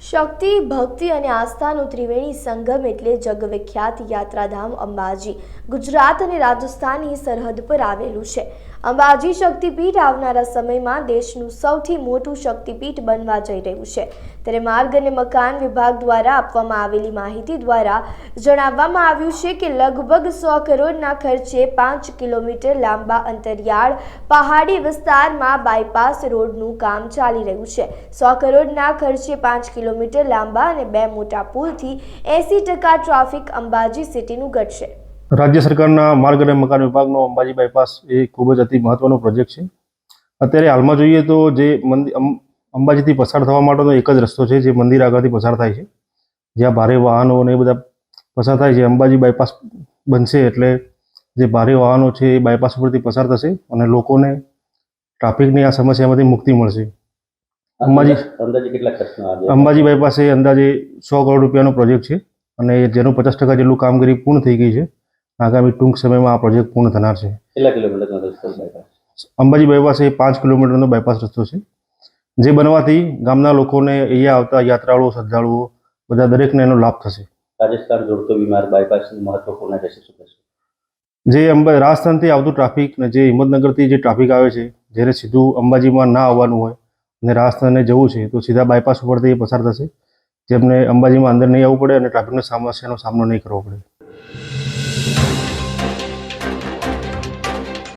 શક્તિ, ભક્તિ અને આસ્થાનું ત્રિવેણી સંગમ એટલે જગવિખ્યાત યાત્રાધામ અંબાજી. ગુજરાત અને રાજસ્થાનની સરહદ પર આવેલું છે. અંબાજી શક્તિપીઠ આવનારા સમયમાં દેશનું સૌથી મોટું શક્તિપીઠ બનવા જઈ રહ્યું છે. ત્યારે માર્ગ અને મકાન વિભાગ દ્વારા આપવામાં આવેલી માહિતી દ્વારા જણાવવામાં આવ્યું છે કે લગભગ સો કરોડના ખર્ચે પાંચ કિલોમીટર લાંબા અંતરિયાળ પહાડી વિસ્તારમાં બાયપાસ રોડનું કામ ચાલી રહ્યું છે. સો કરોડના ખર્ચે પાંચ કિલોમીટર લાંબા અને બે મોટા પુલથી એંસી ટકા ટ્રાફિક અંબાજી સિટીનું ઘટશે. રાજ્ય સરકારના માર્ગ અને મકાન વિભાગનો અંબાજી બાયપાસ એ ખૂબ જ અતિ મહત્વનો પ્રોજેક્ટ છે. અત્યારે હાલમાં જોઈએ તો જે મંદિર અંબાજીથી પસાર થવા માટેનો એક જ રસ્તો છે જે મંદિર આગળથી પસાર થાય છે. જ્યાં ભારે વાહનો અને એ બધા પસાર થાય છે. અંબાજી બાયપાસ બનશે એટલે જે ભારે વાહનો છે એ બાયપાસ ઉપરથી પસાર થશે અને લોકોને ટ્રાફિકની આ સમસ્યામાંથી મુક્તિ મળશે. અંબાજી અંદાજે કેટલા અંબાજી બાયપાસ એ અંદાજે સો કરોડ રૂપિયાનો પ્રોજેક્ટ છે અને જેનું પચાસ ટકા જેટલું કામગીરી પૂર્ણ થઈ ગઈ છે. આગામી ટૂંક સમયમાં આ પ્રોજેક્ટ પૂર્ણ થનાર છે. કેટલા કિલોમીટરનો રસ્તો બાયપાસ અંબાજી બાયપાસ એ પાંચ કિલોમીટરનો બાયપાસ રસ્તો છે. જે બનવાથી ગામના લોકોને અહીંયા આવતા યાત્રાળુઓ શ્રદ્ધાળુઓ બધા દરેકને એનો લાભ થશે. રાજસ્થાન જોડતો બીમાર બાયપાસનું મહત્વપૂર્ણ રહેશે શું કહેશો જે અંબા રાજસ્થાનથી આવતું ટ્રાફિક ને જે હિંમતનગરથી જે ટ્રાફિક આવે છે જ્યારે સીધું અંબાજીમાં ના આવવાનું હોય અને રાજસ્થાને જવું છે તો સીધા બાયપાસ ઉપરથી એ પસાર થશે. જેમને અંબાજીમાં અંદર નહીં આવવું પડે અને ટ્રાફિકની સમસ્યાનો સામનો નહીં કરવો પડે.